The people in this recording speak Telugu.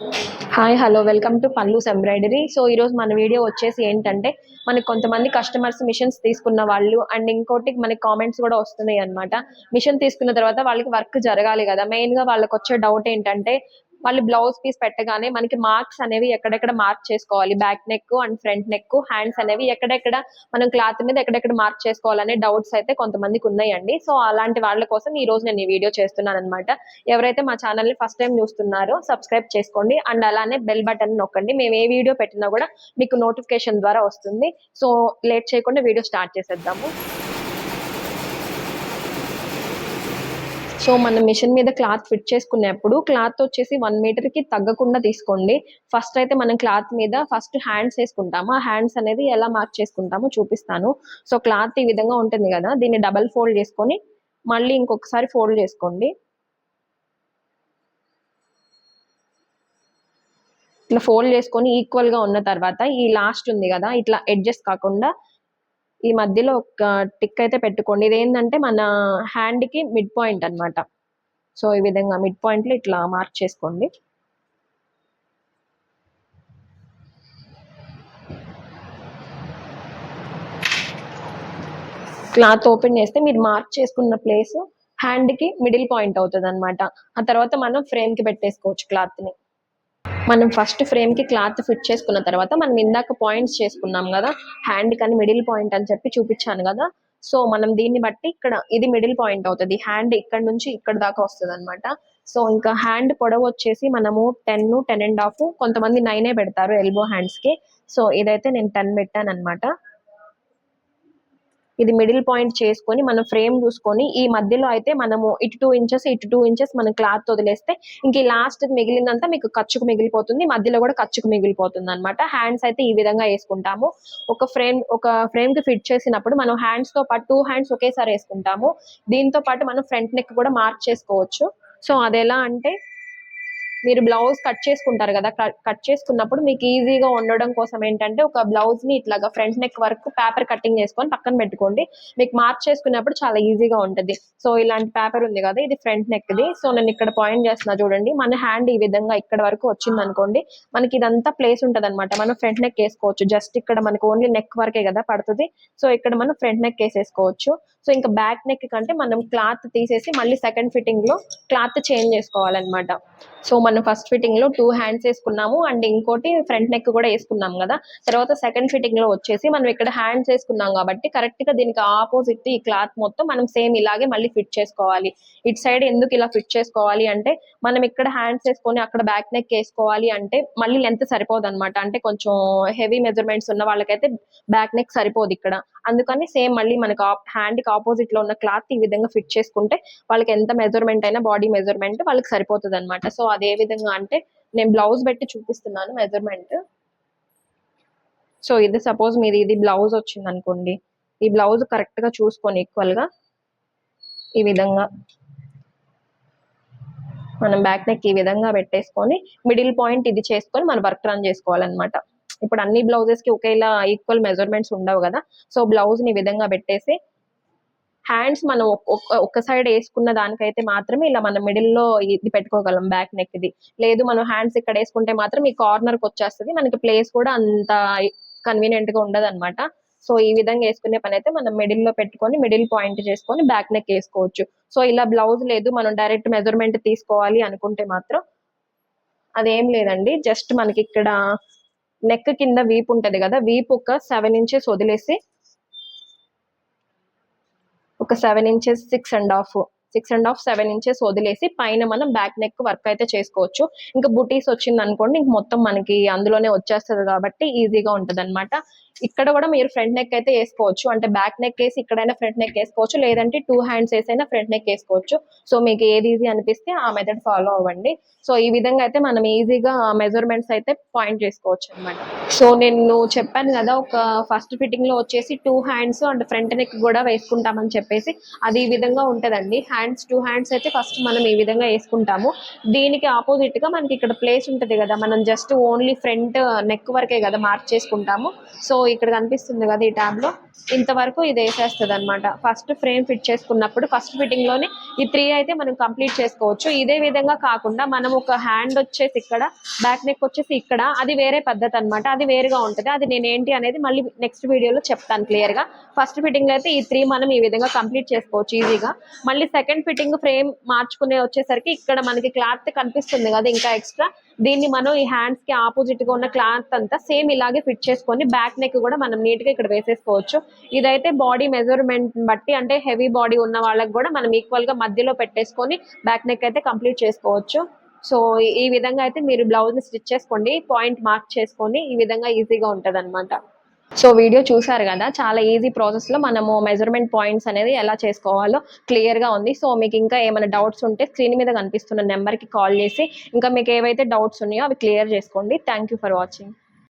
Hi hello welcome to Pallus embroidery. So ఈరోజు మన వీడియో వచ్చేసి ఏంటంటే మనకి కొంతమంది కస్టమర్స్ మిషన్స్ తీసుకున్న వాళ్ళు అండ్ ఇంకోటి మనకి కామెంట్స్ కూడా వస్తున్నాయి అనమాట మిషన్ తీసుకున్న తర్వాత వాళ్ళకి వర్క్ జరగాలి కదా. మెయిన్గా వాళ్ళకి వచ్చే డౌట్ ఏంటంటే వాళ్ళు బ్లౌజ్ పీస్ పెట్టగానే మనకి మార్క్స్ అనేవి ఎక్కడెక్కడ మార్క్ చేసుకోవాలి? Back neck and front neck hands అనేవి ఎక్కడెక్కడ మనం క్లాత్ మీద ఎక్కడెక్కడ మార్క్ చేసుకోవాలనే డౌట్స్ అయితే కొంతమందికి ఉన్నాయండి. సో అలాంటి వాళ్ళ కోసం ఈ రోజు నేను ఈ వీడియో చేస్తున్నాను అనమాట ఎవరైతే మా ఛానల్ని ఫస్ట్ టైం చూస్తున్నారో సబ్స్క్రైబ్ చేసుకోండి. అండ్ అలానే బెల్ బటన్ నొక్కండి. మేము ఏ వీడియో పెట్టినా కూడా మీకు నోటిఫికేషన్ ద్వారా వస్తుంది. సో లేట్ చేయకుండా వీడియో స్టార్ట్ చేసేద్దాము. సో మన మిషన్ మీద క్లాత్ ఫిట్ చేసుకునేప్పుడు క్లాత్ వచ్చేసి వన్ మీటర్కి తగ్గకుండా తీసుకోండి. ఫస్ట్ అయితే మనం క్లాత్ మీద ఫస్ట్ హ్యాండ్స్ వేసుకుంటాము. ఆ హ్యాండ్స్ అనేది ఎలా మార్క్ చేసుకుంటామో చూపిస్తాను. సో క్లాత్ ఈ విధంగా ఉంటుంది కదా దీన్ని డబల్ ఫోల్డ్ చేసుకొని మళ్ళీ ఇంకొకసారి ఫోల్డ్ చేసుకోండి. ఇట్లా ఫోల్డ్ చేసుకొని ఈక్వల్గా ఉన్న తర్వాత ఈ లాస్ట్ ఉంది కదా ఇట్లా ఎడ్జెస్ కాకుండా ఈ మధ్యలో ఒక టిక్ అయితే పెట్టుకోండి. ఇది ఏంటంటే మన హ్యాండ్కి మిడ్ పాయింట్ అన్నమాట. సో ఈ విధంగా మిడ్ పాయింట్లో ఇట్లా మార్క్ చేసుకోండి. క్లాత్ ఓపెన్ చేస్తే మీరు మార్క్ చేసుకున్న ప్లేస్ హ్యాండ్కి మిడిల్ పాయింట్ అవుతుంది అనమాట ఆ తర్వాత మనం ఫ్రేమ్కి పెట్టేసుకోవచ్చు క్లాత్ని. మనం ఫస్ట్ ఫ్రేమ్కి క్లాత్ ఫిట్ చేసుకున్న తర్వాత మనం ఇందాక పాయింట్స్ చేసుకున్నాం కదా హ్యాండ్ కానీ మిడిల్ పాయింట్ అని చెప్పి చూపించాను కదా. సో మనం దీన్ని బట్టి ఇక్కడ ఇది మిడిల్ పాయింట్ అవుతుంది. హ్యాండ్ ఇక్కడ నుంచి ఇక్కడ దాకా వస్తుంది అనమాట సో ఇంకా హ్యాండ్ పొడవు వచ్చేసి మనము టెన్ టెన్ అండ్ హాఫ్ కొంతమంది నైనే పెడతారు ఎల్బో హ్యాండ్స్కి. సో ఇదైతే నేను టెన్ పెట్టాను అనమాట ఇది మిడిల్ పాయింట్ చేసుకొని మనం ఫ్రేమ్ చూసుకొని ఈ మధ్యలో అయితే మనము ఇటు టూ ఇంచెస్ ఇటు టూ ఇంచెస్ మనం క్లాత్ వదిలేస్తే ఇంక ఈ లాస్ట్ మిగిలిందంతా మీకు ఖర్చుకు మిగిలిపోతుంది. మధ్యలో కూడా ఖర్చుకు మిగిలిపోతుంది అనమాట హ్యాండ్స్ అయితే ఈ విధంగా వేసుకుంటాము. ఒక ఫ్రేమ్ ఒక ఫ్రేమ్కి ఫిట్ చేసినప్పుడు మనం హ్యాండ్స్తో పాటు టూ హ్యాండ్స్ ఒకేసారి వేసుకుంటాము. దీంతో పాటు మనం ఫ్రంట్ నెక్ కూడా మార్క్ చేసుకోవచ్చు. సో అది ఎలా అంటే మీరు బ్లౌజ్ కట్ చేసుకుంటారు కదా కట్ చేసుకున్నప్పుడు మీకు ఈజీగా ఉండడం కోసం ఏంటంటే ఒక బ్లౌజ్ని ఇట్లాగా ఫ్రంట్ నెక్ వరకు పేపర్ కటింగ్ చేసుకొని పక్కన పెట్టుకోండి. మీకు మార్క్ చేసుకున్నప్పుడు చాలా ఈజీగా ఉంటది. సో ఇలాంటి పేపర్ ఉంది కదా ఇది ఫ్రంట్ నెక్ ది. సో నేను ఇక్కడ పాయింట్ చేస్తున్నా చూడండి. మన హ్యాండ్ ఈ విధంగా ఇక్కడ వరకు వచ్చింది అనుకోండి మనకి ఇదంతా ప్లేస్ ఉంటది అనమాట మనం ఫ్రంట్ నెక్ వేసుకోవచ్చు. జస్ట్ ఇక్కడ మనకు ఓన్లీ నెక్ వరకే కదా పడుతుంది. సో ఇక్కడ మనం ఫ్రంట్ నెక్ వేసేసుకోవచ్చు. సో ఇంకా బ్యాక్ నెక్ కంటే మనం క్లాత్ తీసేసి మళ్ళీ సెకండ్ ఫిట్టింగ్లో క్లాత్ చేంజ్ చేసుకోవాలన్నమాట. సో మనం ఫస్ట్ ఫిట్టింగ్లో టూ హ్యాండ్స్ వేసుకున్నాము అండ్ ఇంకోటి ఫ్రంట్ నెక్ కూడా వేసుకున్నాం కదా. తర్వాత సెకండ్ ఫిట్టింగ్లో వచ్చేసి మనం ఇక్కడ హ్యాండ్స్ వేసుకున్నాం కాబట్టి కరెక్ట్గా దీనికి ఆపోజిట్ ఈ క్లాత్ మొత్తం మనం సేమ్ ఇలాగే మళ్ళీ ఫిట్ చేసుకోవాలి. ఇటు సైడ్ ఎందుకు ఇలా ఫిట్ చేసుకోవాలి అంటే మనం ఇక్కడ హ్యాండ్స్ వేసుకొని అక్కడ బ్యాక్ నెక్ వేసుకోవాలి అంటే మళ్ళీ లెంత్ సరిపోదు అనమాట అంటే కొంచెం హెవీ మెజర్మెంట్స్ ఉన్న వాళ్ళకైతే బ్యాక్ నెక్ సరిపోదు ఇక్కడ. అందుకని సేమ్ మళ్ళీ మనకు హ్యాండ్కి ఆపోజిట్లో ఉన్న క్లాత్ ఈ విధంగా ఫిట్ చేసుకుంటే వాళ్ళకి ఎంత మెజర్మెంట్ అయినా బాడీ మెజర్మెంట్ వాళ్ళకి సరిపోతుంది అనమాట సో అదే విధంగా అంటే నేను బ్లౌజ్ పెట్టి చూపిస్తున్నాను మెజర్మెంట్. సో ఇది సపోజ్ మీది ఇది బ్లౌజ్ వచ్చింది అనుకోండి ఈ బ్లౌజ్ కరెక్ట్గా చూసుకొని ఈక్వల్గా ఈ విధంగా మనం బ్యాక్ నెక్ ఈ విధంగా పెట్టేసుకొని మిడిల్ పాయింట్ ఇది చేసుకొని మనం వర్క్ రన్ చేసుకోవాలన్నమాట. ఇప్పుడు అన్ని బ్లౌజెస్కి ఒకేలా ఈక్వల్ మెజర్మెంట్స్ ఉండవు కదా సో బ్లౌజ్ని ఈ విధంగా పెట్టేసి హ్యాండ్స్ మనం ఒక్క- ఒక్క సైడ్ వేసుకున్న దానికైతే మాత్రమే ఇలా మనం మిడిల్లో ఇది పెట్టుకోగలం బ్యాక్ నెక్ ఇది లేదు మనం హ్యాండ్స్ ఇక్కడ వేసుకుంటే మాత్రం ఈ కార్నర్కి వచ్చేస్తుంది. మనకి ప్లేస్ కూడా అంత కన్వీనియంట్గా ఉండదు అనమాట సో ఈ విధంగా వేసుకునే పని అయితే మనం మిడిల్లో పెట్టుకొని మిడిల్ పాయింట్ చేసుకొని బ్యాక్ నెక్ వేసుకోవచ్చు. సో ఇలా బ్లౌజ్ లేదు. మనం డైరెక్ట్ మెజర్మెంట్ తీసుకోవాలి అనుకుంటే మాత్రం అదేం లేదండి. జస్ట్ మనకి ఇక్కడ నెక్ కింద వీప్ ఉంటది కదా వీప్ ఒక సెవెన్ ఇంచెస్ వదిలేసి ఒక seven inches six and half six and half seven inches వదిలేసి పైన మనం బ్యాక్ నెక్ వర్క్ అయితే చేసుకోవచ్చు. ఇంకా బుటీస్ వచ్చింది అనుకోండి ఇంక మొత్తం మనకి అందులోనే వచ్చేస్తుంది కాబట్టి ఈజీగా ఉంటది ఇక్కడ కూడా మీరు ఫ్రంట్ నెక్ అయితే వేసుకోవచ్చు. అంటే బ్యాక్ నెక్ వేసి ఇక్కడైనా ఫ్రంట్ నెక్ వేసుకోవచ్చు. లేదంటే టూ హ్యాండ్స్ వేసైనా ఫ్రంట్ నెక్ వేసుకోవచ్చు. సో మీకు ఏది ఈజీ అనిపిస్తే ఆ మెథడ్ ఫాలో అవ్వండి. సో ఈ విధంగా అయితే మనం ఈజీగా మెజర్మెంట్స్ అయితే పాయింట్ చేసుకోవచ్చు అన్నమాట. సో నేను చెప్పాను కదా ఒక ఫస్ట్ ఫిట్టింగ్లో వచ్చేసి two hands and front neck కూడా వేసుకుంటామని చెప్పేసి అది ఈ విధంగా ఉంటదండి. హ్యాండ్స్ టూ హ్యాండ్స్ అయితే ఫస్ట్ మనం ఈ విధంగా వేసుకుంటాము. దీనికి ఆపోజిట్గా మనకి ఇక్కడ ప్లేస్ ఉంటది కదా మనం జస్ట్ ఓన్లీ ఫ్రంట్ నెక్ వరకే కదా మార్క్ చేసుకుంటాము. సో ఇక్కడ కనిపిస్తుంది కదా ఈ ట్యాబ్లో ఇంతవరకు ఇది వేసేస్తుంది అనమాట ఫస్ట్ ఫ్రేమ్ ఫిట్ చేసుకున్నప్పుడు ఫస్ట్ ఫిట్టింగ్లోనే ఈ త్రీ అయితే మనం కంప్లీట్ చేసుకోవచ్చు. ఇదే విధంగా కాకుండా మనం ఒక హ్యాండ్ వచ్చేసి ఇక్కడ బ్యాక్ నెక్ వచ్చేసి ఇక్కడ అది వేరే పద్ధతి అనమాట అది వేరుగా ఉంటుంది. అది నేను ఏంటి అనేది మళ్ళీ నెక్స్ట్ వీడియోలో చెప్తాను క్లియర్గా. ఫస్ట్ ఫిట్టింగ్లో అయితే ఈ త్రీ మనం ఈ విధంగా కంప్లీట్ చేసుకోవచ్చు ఈజీగా మళ్ళీ సెకండ్ ఫిట్టింగ్ ఫ్రేమ్ మార్చుకునే వచ్చేసరికి ఇక్కడ మనకి క్లాత్ కనిపిస్తుంది కదా ఇంకా ఎక్స్ట్రా దీన్ని మనం ఈ హ్యాండ్స్కి ఆపోజిట్గా ఉన్న క్లాత్ అంతా సేమ్ ఇలాగే ఫిట్ చేసుకొని బ్యాక్ నెక్ కూడా మనం నీట్గా ఇక్కడ వేసేసుకోవచ్చు. ఇదైతే బాడీ మెజర్మెంట్ బట్టి అంటే హెవీ బాడీ ఉన్న వాళ్ళకి కూడా మనం ఈక్వల్గా మధ్యలో పెట్టేసుకొని బ్యాక్ నెక్ అయితే కంప్లీట్ చేసుకోవచ్చు. సో ఈ విధంగా అయితే మీరు బ్లౌజ్ని స్టిచ్ చేసుకోండి పాయింట్ మార్క్ చేసుకొని ఈ విధంగా ఈజీగా ఉంటది సో వీడియో చూసారు కదా చాలా ఈజీ ప్రాసెస్లో మనము మెజర్మెంట్ పాయింట్స్ అనేది ఎలా చేసుకోవాలో క్లియర్గా ఉంది. సో మీకు ఇంకా ఏమైనా డౌట్స్ ఉంటే స్క్రీన్ మీద కనిపిస్తున్న నెంబర్కి కాల్ చేసి ఇంకా మీకు ఏవైతే డౌట్స్ ఉన్నాయో అవి క్లియర్ చేసుకోండి. Thank for watching